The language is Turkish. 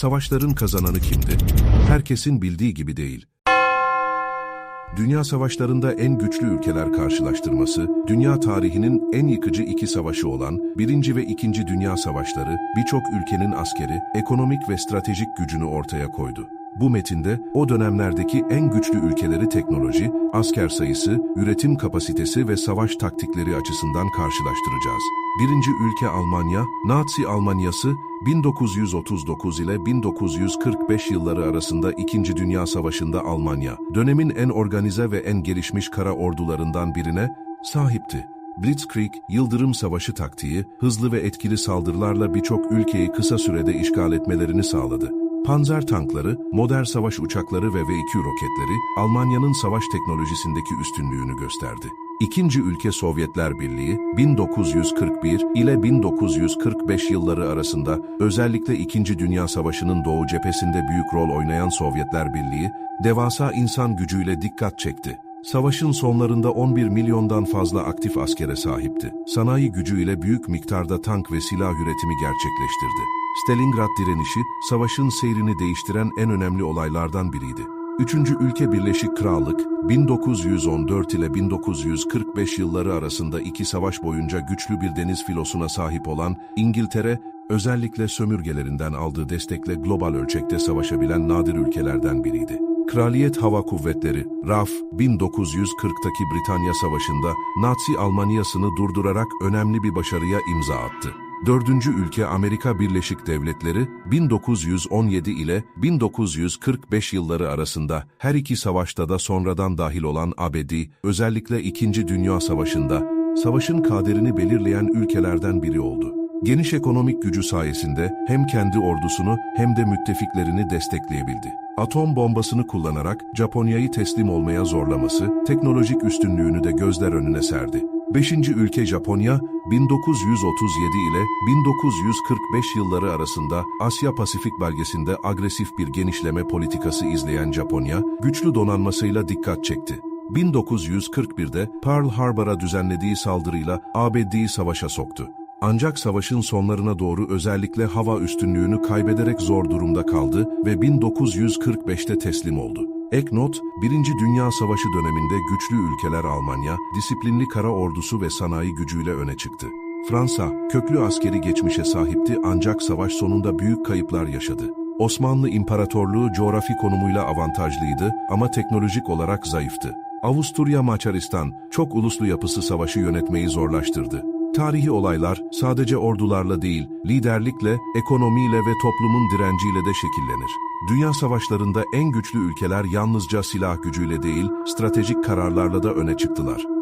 Savaşların kazananı kimdi? Herkesin bildiği gibi değil. Dünya savaşlarında en güçlü ülkeler karşılaştırması, dünya tarihinin en yıkıcı iki savaşı olan Birinci ve İkinci Dünya Savaşları, birçok ülkenin askeri, ekonomik ve stratejik gücünü ortaya koydu. Bu metinde o dönemlerdeki en güçlü ülkeleri teknoloji, asker sayısı, üretim kapasitesi ve savaş taktikleri açısından karşılaştıracağız. Birinci ülke Almanya, Nazi Almanyası 1939 ile 1945 yılları arasında İkinci Dünya Savaşı'nda Almanya, dönemin en organize ve en gelişmiş kara ordularından birine sahipti. Blitzkrieg, Yıldırım Savaşı taktiği, hızlı ve etkili saldırılarla birçok ülkeyi kısa sürede işgal etmelerini sağladı. Panzer tankları, modern savaş uçakları ve V-2 roketleri Almanya'nın savaş teknolojisindeki üstünlüğünü gösterdi. İkinci ülke Sovyetler Birliği 1941 ile 1945 yılları arasında özellikle İkinci Dünya Savaşı'nın Doğu cephesinde büyük rol oynayan Sovyetler Birliği devasa insan gücüyle dikkat çekti. Savaşın sonlarında 11 milyondan fazla aktif askere sahipti. Sanayi gücüyle büyük miktarda tank ve silah üretimi gerçekleştirdi. Stalingrad direnişi, savaşın seyrini değiştiren en önemli olaylardan biriydi. Üçüncü ülke Birleşik Krallık, 1914 ile 1945 yılları arasında iki savaş boyunca güçlü bir deniz filosuna sahip olan İngiltere, özellikle sömürgelerinden aldığı destekle global ölçekte savaşabilen nadir ülkelerden biriydi. Kraliyet Hava Kuvvetleri, RAF, 1940'taki Britanya Savaşı'nda Nazi Almanyasını durdurarak önemli bir başarıya imza attı. Dördüncü ülke Amerika Birleşik Devletleri, 1917 ile 1945 yılları arasında her iki savaşta da sonradan dahil olan ABD, özellikle İkinci Dünya Savaşı'nda, savaşın kaderini belirleyen ülkelerden biri oldu. Geniş ekonomik gücü sayesinde hem kendi ordusunu hem de müttefiklerini destekleyebildi. Atom bombasını kullanarak Japonya'yı teslim olmaya zorlaması, teknolojik üstünlüğünü de gözler önüne serdi. Beşinci ülke Japonya, 1937 ile 1945 yılları arasında Asya-Pasifik bölgesinde agresif bir genişleme politikası izleyen Japonya, güçlü donanmasıyla dikkat çekti. 1941'de Pearl Harbor'a düzenlediği saldırıyla ABD'yi savaşa soktu. Ancak savaşın sonlarına doğru özellikle hava üstünlüğünü kaybederek zor durumda kaldı ve 1945'te teslim oldu. Ek not, Birinci Dünya Savaşı döneminde güçlü ülkeler Almanya, disiplinli kara ordusu ve sanayi gücüyle öne çıktı. Fransa, köklü askeri geçmişe sahipti ancak savaş sonunda büyük kayıplar yaşadı. Osmanlı İmparatorluğu coğrafi konumuyla avantajlıydı ama teknolojik olarak zayıftı. Avusturya Macaristan, çok uluslu yapısı savaşı yönetmeyi zorlaştırdı. Tarihi olaylar sadece ordularla değil, liderlikle, ekonomiyle ve toplumun direnciyle de şekillenir. Dünya savaşlarında en güçlü ülkeler yalnızca silah gücüyle değil, stratejik kararlarla da öne çıktılar.